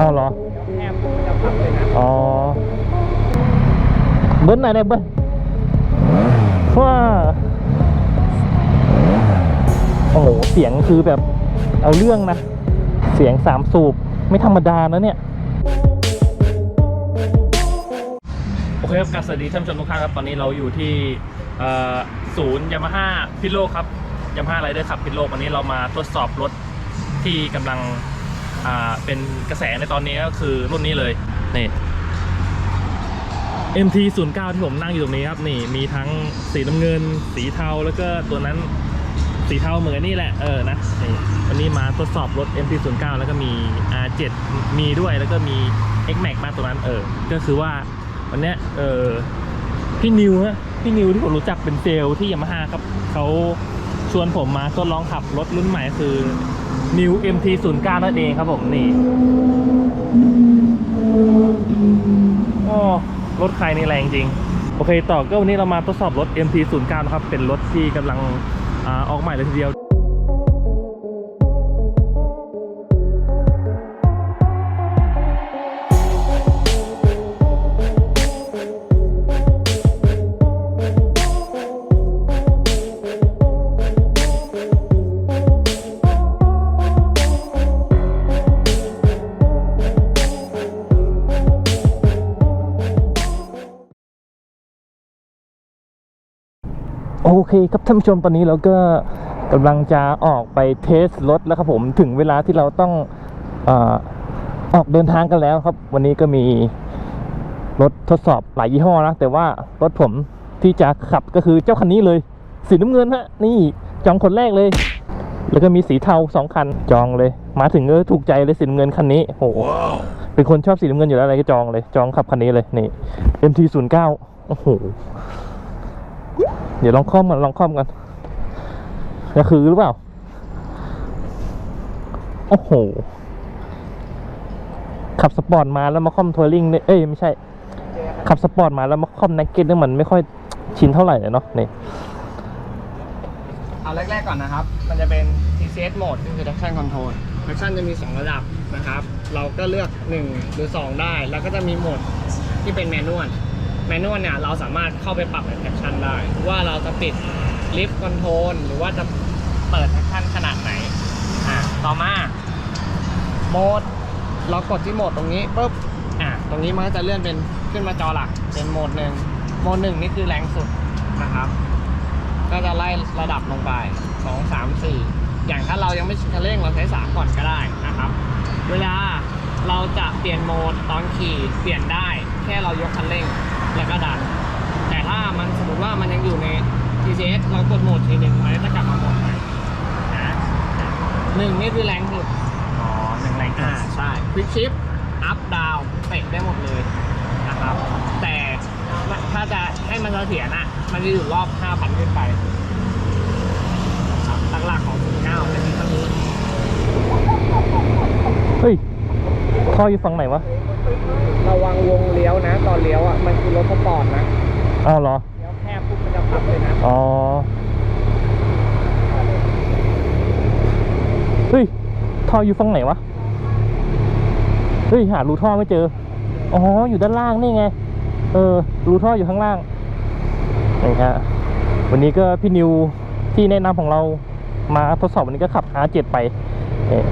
อ้าวเหรอแคบปุ๊บมันจะพับเลยนะอ๋อเบิ้ลไหนเนี่ยเบิ้ลว้าโอ้โหเสียงคือแบบเอาเรื่องนะ เสียงสามสูบไม่ธรรมดานะเนี่ยโอเคครับกาบสวัสดีท่านผู้ชมทุกท่านครับตอนนี้เราอยู่ที่ศูนย์ยามาฮ่าพิโลครับยามาฮ่าไรเดอร์ขับพิโลวันนี้เรามาทดสอบรถที่กำลัง อ่าเป็นกระแสในตอนนี้ก็คือรุ่นนี้เลยนี่ MT 0 9 ที่ผมนั่งอยู่ตรงนี้ครับนี่มีทั้งสีน้ำเงิน สีเทาแล้วก็ตัวนั้นสีเทาเหมือนนี่แหละเออนะนี่วันนี้มาทดสอบรถ MT 0 9 แล้วก็มี R7 มีด้วยแล้วก็มี X Max มาตัวนั้นเออ ก็คือว่าวันเนี้ยเออพี่นิวฮะพี่นิวที่ผมรู้จักเป็นเซลที่ยามาฮ่าครับเขาชวนผมมาทดลองขับรถรุ่นใหม่คือ New MT 0 9 นั่นเองครับผมนี่โอ้รถใครนี่แรงจริง โอเคต่อก็วันนี้เรามาทดสอบรถ MT 0 9 นะครับ เป็นรถที่กำลังอาออกใหม่เลยทีเดียว โอเคครับท่านผู้ชมตอนนี้เราก็กำลังจะออกไปเทสรถแล้วครับผมถึงเวลาที่เราต้องอออกเดินทางกันแล้วครับ วันนี้ก็มีรถทดสอบหลายยี่ห้อนะแต่ว่ารถผมที่จะขับก็คือเจ้าคันนี้เลย สีน้ำเงินฮะนี่จองคนแรกเลย แล้วก็มีสีเทาสองคันจองเลย มาถึงก็ถูกใจเลยสีน้ำเงินคันนี้โอ้โหเป็นคนชอบสีน้ำเงินอยู่แล้วอะไรก็จองเลย จองขับคันนี้เลยนี่ MT 0 9 โอ้โห เดี๋ยวลองคล่อมกันลองคล่อมกันก็คือหรือเปล่า โอ้โห ขับสปอร์ตมาแล้วมาคล่อมทัวริงเนี่ยเอ้ยไม่ใช่ ขับสปอร์ตมาแล้วมาคล่อมนักเก็ตเนี่ยมันไม่ค่อยชินเท่าไหร่เลยเนาะนี่เอาแรกๆก่อนนะครับ มันจะเป็น TCS Mode ก็คือ Traction Control Traction จะมี 2 ระดับนะครับ เราก็เลือก 1 หรือ 2 ได้ แล้วก็จะมีโหมดที่เป็นแมนนวล แมนนวลเนี่ยเราสามารถเข้าไปปรับใน Traction ได้ ว่าเราจะปิด Lift Control หรือว่าจะเปิด Traction ขนาดไหนอะต่อมาโหมดเรากดที่โหมดตรงนี้ปุ๊บอะตรงนี้มันก็จะเลื่อนเป็นขึ้นมาจอหลักเป็นโหมดหนึ่งโหมดหนึ่งนี่คือแรงสุดนะครับ ก็จะไล่ระดับลงไป2 3 4อย่างถ้าเรายังไม่ชินคันเร่งเราใช้3ก่อนก็ได้นะครับ เวลาเราจะเปลี่ยนโหมดตอนขี่เปลี่ยนได้ แค่เรายกคันเร่ง แล้วก็ดัน แต่ถ้ามันสมมติว่ามันยังอยู่ใน TCS เรากดโหมดทีหนึ่งมันก็จะกลับมาโหมดใหม่นะหนึ่งนี่คือแรงสุดอ๋อหนึ่งแรงอ่าใช่ควิกชิปอัพดาวเตะได้หมดเลยนะครับ แต่ถ้าจะให้มันเสถียรอะมันจะอยู่รอบ 5,000 ขึ้นไปครับหลักๆของ09จะมีเท่านี้เฮ้ยท่ออยู่ฝั่งไหนวะ ระวังว อ้าวเหรอเลี้ยวแคบปุ๊บมันจะพับเลยนะอ๋อเฮ้ยท่ออยู่ฝั่งไหนวะเฮ้ยหารูท่อไม่เจออ๋ออยู่ด้านล่างนี่ไง เออรูท่ออยู่ข้างล่างนี่ฮะวันนี้ก็พี่นิวที่แนะนำของเรามาทดสอบวันนี้ก็ขับ R7 ไปเอ่อ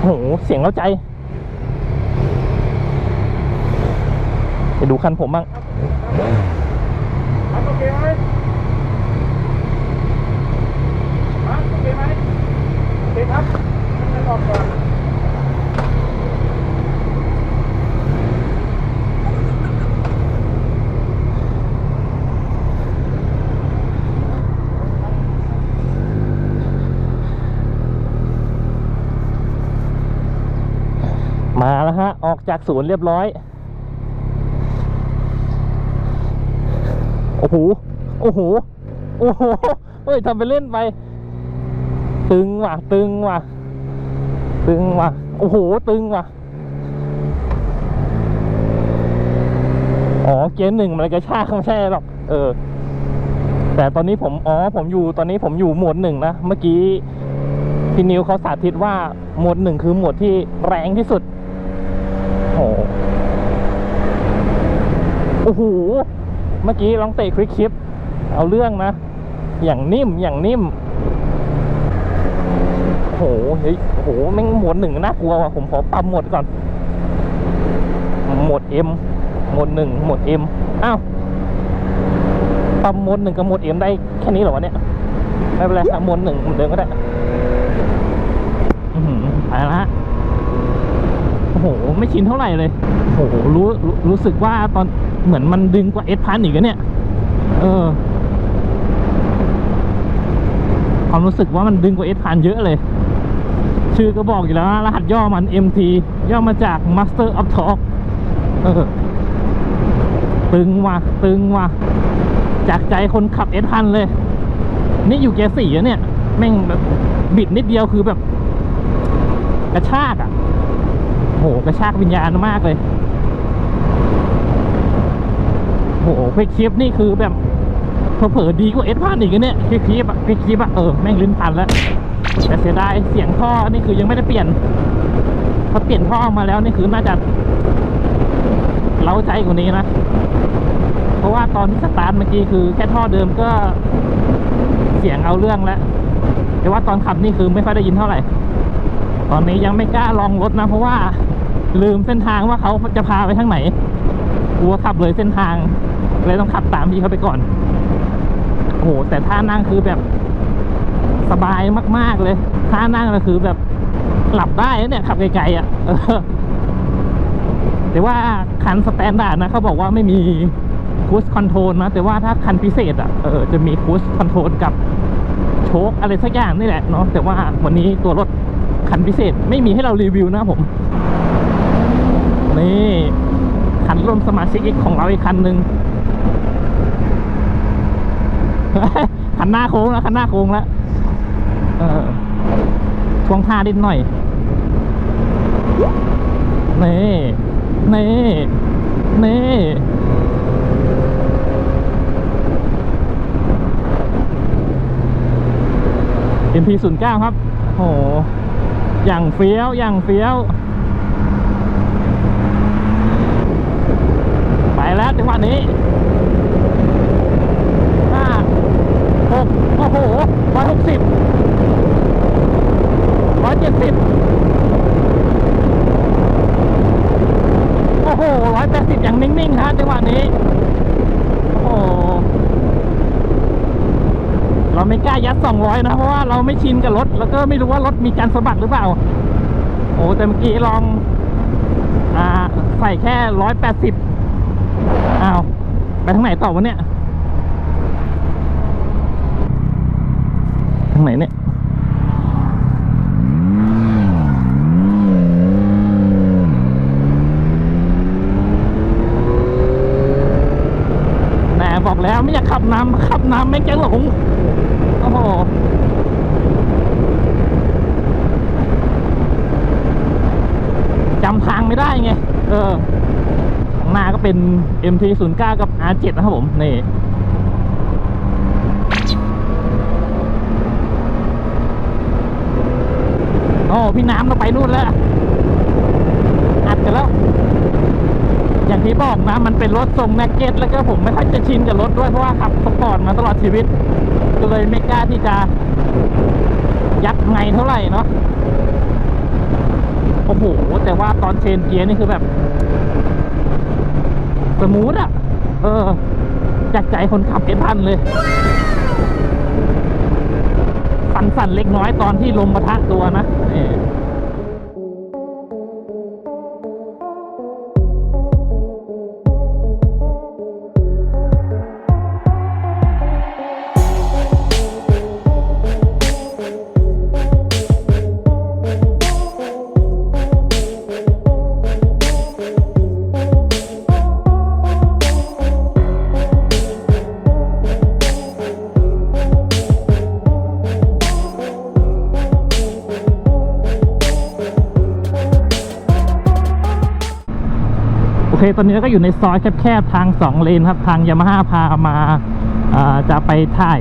โอ้ โหเสียงเล้าใจ ไปดูคันผมบ้างโอเคไหมโอเคไหมโอเคครับมันออกก่อน มาแล้วฮะ ออก จากศูนย์เรียบร้อย โอ้โห โอ้โห โอ้โหเฮ้ยทำไปเล่นไป ตึงว่ะ ตึงว่ะ ตึงว่ะ โอ้โห ตึงว่ะ อ๋อ เกียร์หนึ่งมันกระชากไม่ใช่หรอก เออ แต่ตอนนี้ผม อ๋อ ผมอยู่ ตอนนี้ผมอยู่หมวดหนึ่งนะ เมื่อกี้พี่นิวเขาสาธิตว่าหมวดหนึ่งคือหมวดที่แรงที่สุด โอ้โหโอ้โหเมื่อกี้ลองเตะคลิกคลิป เอาเรื่องนะ อย่างนิ่มอย่างนิ่มโอ้โหเฮ้ยโอ้โหแม่งหมดหนึ่งน่ากลัวว่ะผมขอปั๊มหมดก่อน หมด M โหมดหนึ่งหมด M อ้าวปั๊มหมดหนึ่งกับหมด M ได้แค่นี้เหรอวะเนี่ยไม่เป็นไรหมดหนึ่งเหมือนเดิมก็ได้อือหือไปละ โอ้โห ไม่ชินเท่าไหร่เลยโอ้โหรู้รู้รู้สึกว่าตอนเหมือนมันดึงกว่าเอสพันอีกเนี่ย เออ ความรู้สึกว่ามันดึงกว่าเอสพันเยอะเลย ชื่อก็บอกอยู่แล้วรหัสย่อมัน MT ย่อมาจาก Master of Talk เออ ตึงว่ะตึงว่ะจากใจคนขับเอสพันเลย นี่อยู่เกียร์สี่เนี่ย แม่งแบบบิดนิดเดียวคือแบบ กระชากอะ่ะ หกระชากวิญญาณมากเลยโหคลิกคลิปนี่คือแบบเผลอๆดีกว่าเอสพันอีกเนี่ยคลิกคลิปอะคลิกคลิปอะเออแม่งลิ้นพันแล้วแต่เสียดายเสียงท่อนี่คือยังไม่ได้เปลี่ยนพอเปลี่ยนท่อมาแล้วนี่คือน่าจะเล้าใจกว่านี้นะ เพราะว่าตอนที่สตาร์ทเมื่อกี้คือแค่ท่อเดิมก็เสียงเอาเรื่องแล้วแต่ว่าตอนขับนี่คือไม่ค่อยได้ยินเท่าไหร่ ตอนนี้ยังไม่กล้าลองรถนะ เพราะว่า ลืมเส้นทางว่าเขาจะพาไปทางไหนกลัวขับเลยเส้นทางเลยต้องขับตามพี่เขาไปก่อนโอ้โหแต่ท่านั่งคือแบบสบายมาก ๆเลยท่านั่งก็คือแบบหลับได้เนี่ยขับไกลๆอะแต่ว่าคันสแตนดาร์ดนะเขาบอกว่าไม่มีคูสคอนโทรลนะแต่ว่าถ้าคันพิเศษอะเออจะมีคูสคอนโทรลกับโชคอะไรสักอย่างนี่แหละเนาะแต่ว่าวันนี้ตัวรถคันพิเศษไม่มีให้เรารีวิวนะผม นี่คันร่วมสมาชิกอีกของเราอีกคันหนึ่งคันหน้าโค้งแล้วคันหน้าโค้งแล้วเออช่วงท่านิดหน่อยนี่นี่นี่ MP09 ครับโหอย่างเฟี้ยวอย่างเฟี้ยว ไป แล้วจังหวะนี้ห้าหกโอ้โหร้อยหกสิบร้อยเจ็ดสิบโอ้โหร้อยแปดสิบอย่างนิ่งๆฮะจังหวะนี้ โอ้โหเราไม่กล้ายัดสองร้อยนะ เพราะว่าเราไม่ชินกับรถ แล้วก็ไม่รู้ว่ารถมีการสะบัดหรือเปล่า โอ้แต่เมื่อกี้ลอง อ่า ใส่แค่ร้อยแปดสิบ ไปทางไหนต่อวะเนี่ย ทางไหนเนี่ยแหมบอกแล้วไม่อยากขับน้ำขับน้ำไม่งจะหลงโอ้โหจำทางไม่ได้ไง เออ หน้าก็เป็น MT09 กับ R7 นะครับผม นี่โอ้พี่น้ำเราไปนู่นแล้ว อัดกันแล้ว อย่างที่บอกนะมันเป็นรถทรงแม็กเก็ตแล้วก็ผมไม่ค่อยจะชินกับรถด้วยเพราะว่าขับสปอร์ตมาตลอดชีวิต ก็เลยไม่กล้าที่จะยัดไงเท่าไหร่เนาะโอ้โห แต่ว่าตอนเชนเกียร์นี่คือแบบ สมูทอะเออจากใจคนขับเอ็นพันเลย สั่นๆเล็กน้อยตอนที่ลมปะทะตัวนะ ตอนนี้เราก็อยู่ในซอยแคบๆทางสองเลนครับ ทางยามาฮ่าพามาจะไปถ่าย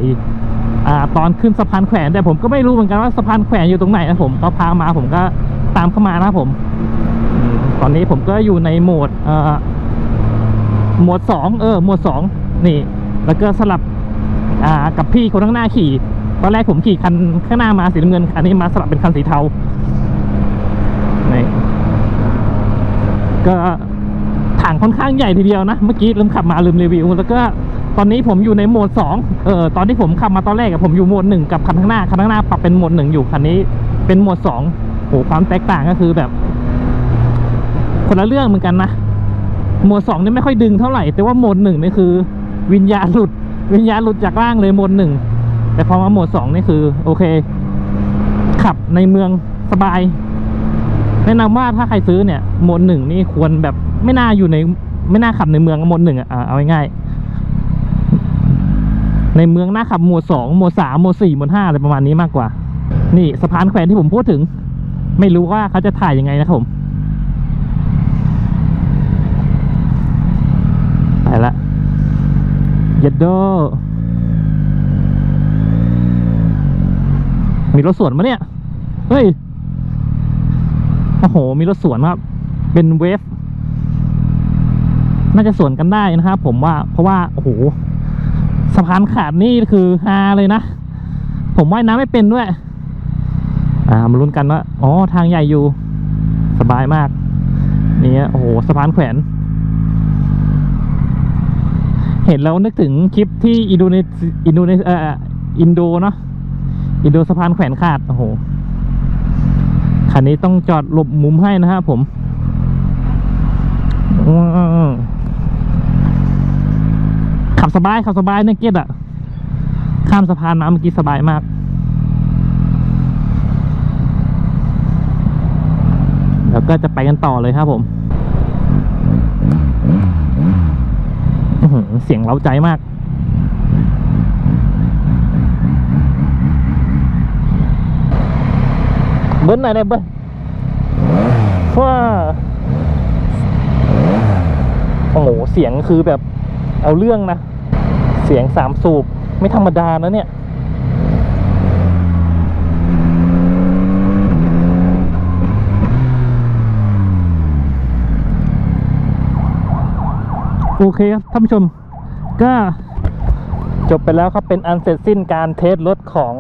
อตอนขึ้นสะพานแขวนแต่ผมก็ไม่รู้เหมือนกันว่าสะพานแขวนอยู่ตรงไหนนะผมเขาพามาผมก็ตามเข้ามานะครับผม ตอนนี้ผมก็อยู่ในโหมดโหมดสองเออโหมดสองนี่ แล้วก็สลับกับพี่คนข้างหน้าขี่ ตอนแรกผมขี่คันข้างหน้ามาสีน้ำเงินคันนี้มาสลับเป็นคันสีเทานี่ก็ ถังค่อนข้างใหญ่ทีเดียวนะ เมื่อกี้ลืมขับมาลืมรีวิว แล้วก็ตอนนี้ผมอยู่ในโหมดสองเออตอนที่ผมขับมาตอนแรกผมอยู่โหมดหนึ่งกับคันข้างหน้าคันข้างหน้าปรับเป็นโหมดหนึ่งอยู่คันนี้เป็นโหมดสองโหความแตกต่างก็คือแบบ คนละเรื่องเหมือนกันนะโหมดสองนี่ไม่ค่อยดึงเท่าไหร่แต่ว่าโหมดหนึ่งนี่คือ วิญญาณหลุด วิญญาณหลุดจากร่างเลยโหมดหนึ่งแต่พอมาโหมดสองนี่คือ โอเค ขับในเมืองสบายแนะนำว่าถ้าใครซื้อเนี่ยโหมดหนึ่งนี่ควรแบบ ไม่น่าอยู่ในไม่น่าขับในเมืองโหมดหนึ่งอะอะเอาง่ายๆในเมืองน่าขับโหมดสองโหมดสามโหมดสี่โหมดห้าอะไรประมาณนี้มากกว่า นี่สะพานแขวนที่ผมพูดถึง ไม่รู้ว่าเขาจะถ่ายยังไงนะครับผมไปละเยดโดมีรถสวนมาเนี่ย เฮ้ย โอ้โห มีรถสวนครับ เป็นเวฟ น่าจะสวนกันได้นะครับผมว่าเพราะว่าโอ้โหสะพานขาดนี่คือฮาเลยนะ ผมว่ายน้ำไม่เป็นด้วย อ่ามาลุ้นกันว่าอ๋อทางใหญ่อยู่ สบายมาก นี่โอ้โหสะพานแขวน เห็นแล้วนึกถึงคลิปที่อินโดนีอินโดนีเซียเอ่ออินโดเนาะอินโดสะพานแขวนขาดโอ้โหคันนี้ต้องจอดหลบมุมให้นะครับผมอืมขับ สบายขับสบายเนี่ยเกียดอะข้ามสะพานน้ำเมื่อกี้สบายมากแล้วก็จะไปกันต่อเลยครับผม เสียงเร้าใจมาก เบิ้ลหน่อยได้เบิ้ลว้าโอ้โห เสียงคือแบบเอาเรื่องนะ สียงสามสูบ ไม่ธรรมดานะเนี่ย โอเคครับท่านผู้ชม ก็จบไปแล้วครับเป็นอันเสร็จสิ้นการเทสรถของ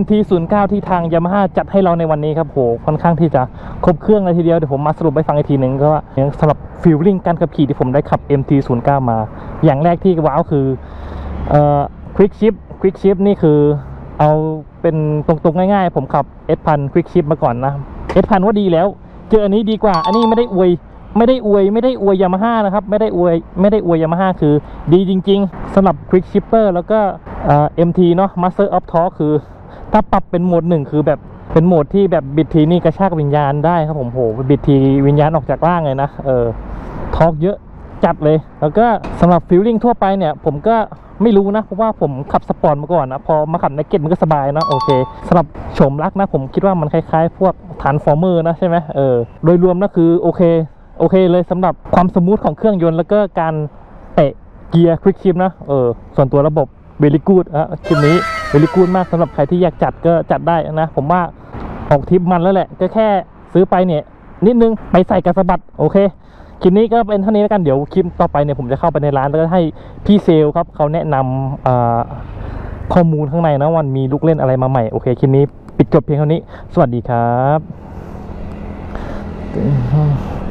MT09 ที่ทาง Yamaha จัดให้เราในวันนี้ครับโหค่อนข้างที่จะครบเครื่องเลยทีเดียวเดี๋ยวผมมาสรุปให้ฟังอีกทีหนึ่งก็ว่าสำหรับฟิลลิ่งการขับขี่ที่ผมได้ขับ MT09 มา อย่างแรกที่ว้าวคือเอ่อ Quick Shift Quick Shift นี่คือเอาเป็นตรงๆง่ายๆ ผมขับ S1000 Quick Shift มาก่อนนะ S1000 ว่าดีแล้ว เจออันนี้ดีกว่า อันนี้ไม่ได้อวยไม่ได้อวยไม่ได้อวยยามาฮ่านะครับไม่ได้อวยไม่ได้อวยยามาฮ่าคือดีจริง ๆสำหรับ Quick Shifter แล้วก็เอ่อ MT เนาะ Master of Torque คือ ถ้าปรับเป็นโหมดหนึ่งคือแบบเป็นโหมดที่แบบบิดทีนี่กระชากวิญญาณได้ครับผมโหบิดทีวิญญาณออกจากร่างเลยนะเออทอกเยอะจัดเลย แล้วก็สำหรับฟิลลิ่งทั่วไปเนี่ยผมก็ไม่รู้นะ เพราะว่าผมขับสปอร์ตมาก่อนนะ พอมาขับในเก็ตมันก็สบายนะโอเคสำหรับโฉมลักษณ์นะ ผมคิดว่ามันคล้ายๆ พวกฐานฟอร์เมอร์นะใช่ไหมเออโดยรวมนะคือโอเคโอเคเลยสำหรับความสมูทของเครื่องยนต์แล้วก็การเตะเกียร์ควิกชิปนะเออส่วนตัวระบบเ e ลิกูดอะคลิปนี้ เ e ลิกูดมากสำหรับใครที่อยากจัดก็จัดได้นะ ผมว่าออกทริปมันแล้วแหละ ก็แค่ซื้อไปเนี่ย นิดนึงไปใส่กระสบัดโอเคคลิปนี้ก็เป็นเท่านี้แล้วกันเดี๋ยวคลิปต่อไปเนี่ยผมจะเข้าไปในร้านแล้วก็ให้พี่เซลครับเขาแนะนำอ่าข้อมูลข้างในนะวันมีลูกเล่นอะไรมาใหม่โอเคคลิปนี้ปิดจบเพียงเท่านี้ สวัสดีครับ